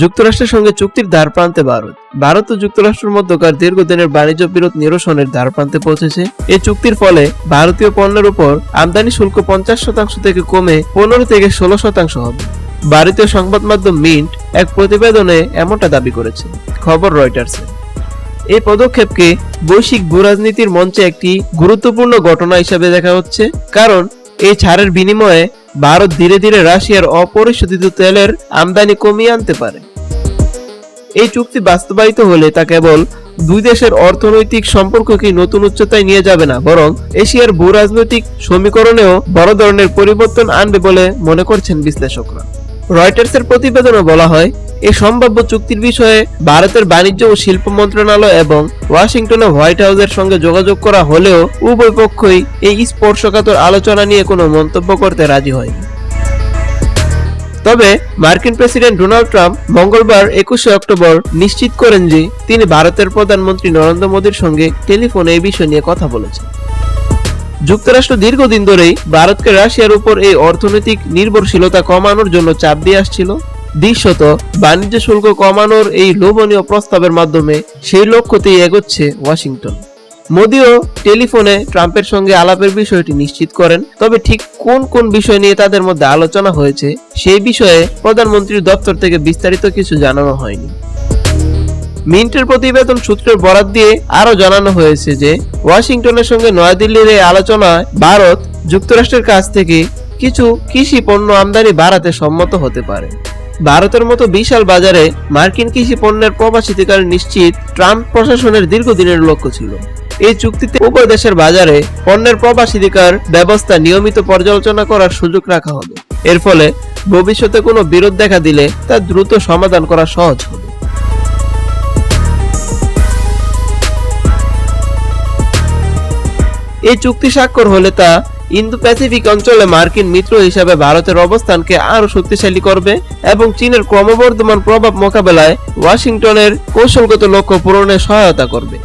যুক্তরাষ্ট্রের সঙ্গে চুক্তির দ্বার প্রান্তে ভারত। ভারত ও যুক্তরাষ্ট্রের মধ্যকার দীর্ঘদিনের বাণিজ্য বিরোধ নিরসনের দ্বার প্রান্তে পৌঁছেছে। এই চুক্তির ফলে ভারতীয় পণ্যের উপর আমদানি শুল্ক পঞ্চাশ শতাংশ থেকে কমে পনেরো থেকে ষোলো শতাংশ হবে। ভারতীয় সংবাদ মাধ্যম মিন্ট এক প্রতিবেদনে এমনটা দাবি করেছে। খবর রয়টার্সের এই পদক্ষেপকে বৈশ্বিক ভূরাজনীতির মঞ্চে একটি গুরুত্বপূর্ণ ঘটনা হিসেবে দেখা হচ্ছে। কারণ এই ছাড়ের বিনিময়ে ভারত ধীরে ধীরে রাশিয়ার অপরিশোধিত তেলের আমদানি কমিয়ে আনতে পারে। এই চুক্তি বাস্তবায়িত হলে তা কেবল দুই দেশের অর্থনৈতিক সম্পর্ককে নতুন উচ্চতায় নিয়ে যাবে না, বরং এশিয়ার ভূরাজনৈতিক সমীকরণেও বড় ধরনের পরিবর্তন আনবে বলে মনে করছেন বিশ্লেষকরা। রয়টার্সের প্রতিবেদনে বলা হয় এই সম্ভাব্য চুক্তির বিষয়ে ভারতের বাণিজ্য ও শিল্প মন্ত্রণালয় এবং ওয়াশিংটনে হোয়াইট হাউসের সঙ্গে যোগাযোগ করা হলেও উভয় পক্ষই এই স্পর্শকাতর আলোচনা নিয়ে কোনো মন্তব্য করতে রাজি হয়নি। তবে মার্কিন প্রেসিডেন্ট ডোনাল্ড ট্রাম্প মঙ্গলবার একুশে অক্টোবর নিশ্চিত করেন যে তিনি ভারতের প্রধানমন্ত্রী নরেন্দ্র মোদীর সঙ্গে টেলিফোনে এই বিষয় নিয়ে কথা বলেছেন। যুক্তরাষ্ট্র দীর্ঘদিন ধরেই ভারতকে রাশিয়ার উপর এই অর্থনৈতিক নির্ভরশীলতা কমানোর জন্য চাপ দিয়ে আসছিল। দৃশ্যত বাণিজ্য শুল্ক কমানোর এই লোভনীয় প্রস্তাবের মাধ্যমে সেই লক্ষ্যতেই এগোচ্ছে ওয়াশিংটন। মোদিও টেলিফোনে ট্রাম্পের সঙ্গে আলাপের বিষয়টি নিশ্চিত করেন। তবে ঠিক কোন কোন বিষয় নিয়ে তাদের মধ্যে আলোচনা হয়েছে, সেই বিষয়ে প্রধানমন্ত্রীর দপ্তর থেকে বিস্তারিত কিছু জানানো হয়নি। মিন্টের প্রতিবেদন সূত্রের বরাত দিয়ে আরও জানানো হয়েছে যে, ওয়াশিংটনের সঙ্গে নয়াদিল্লির এই আলোচনায় ভারত যুক্তরাষ্ট্রের কাছ থেকে কিছু কৃষি পণ্য আমদানি বাড়াতে সম্মত হতে পারে। ভারতের মতো বিশাল বাজারে মার্কিন কৃষি পণ্যের প্রবাসিতিকার নিশ্চিত ট্রাম্প প্রশাসনের দীর্ঘদিনের লক্ষ্য ছিল। এই চুক্তিতে উভয় দেশের বাজারে পণ্যের প্রবাসিতিকার ব্যবস্থা নিয়মিত পর্যালোচনা করার সুযোগ রাখা হবে। এর ফলে ভবিষ্যতে কোনো বিরোধ দেখা দিলে তা দ্রুত সমাধান করা সহজ হবে। এই চুক্তি স্বাক্ষর হলে তা ইন্দো প্যাসিফিক অঞ্চলে মার্কিন মিত্র হিসাবে ভারতের অবস্থানকে আরও শক্তিশালী করবে এবং চীনের ক্রমবর্ধমান প্রভাব মোকাবেলায় ওয়াশিংটনের কৌশলগত লক্ষ্য পূরণে সহায়তা করবে।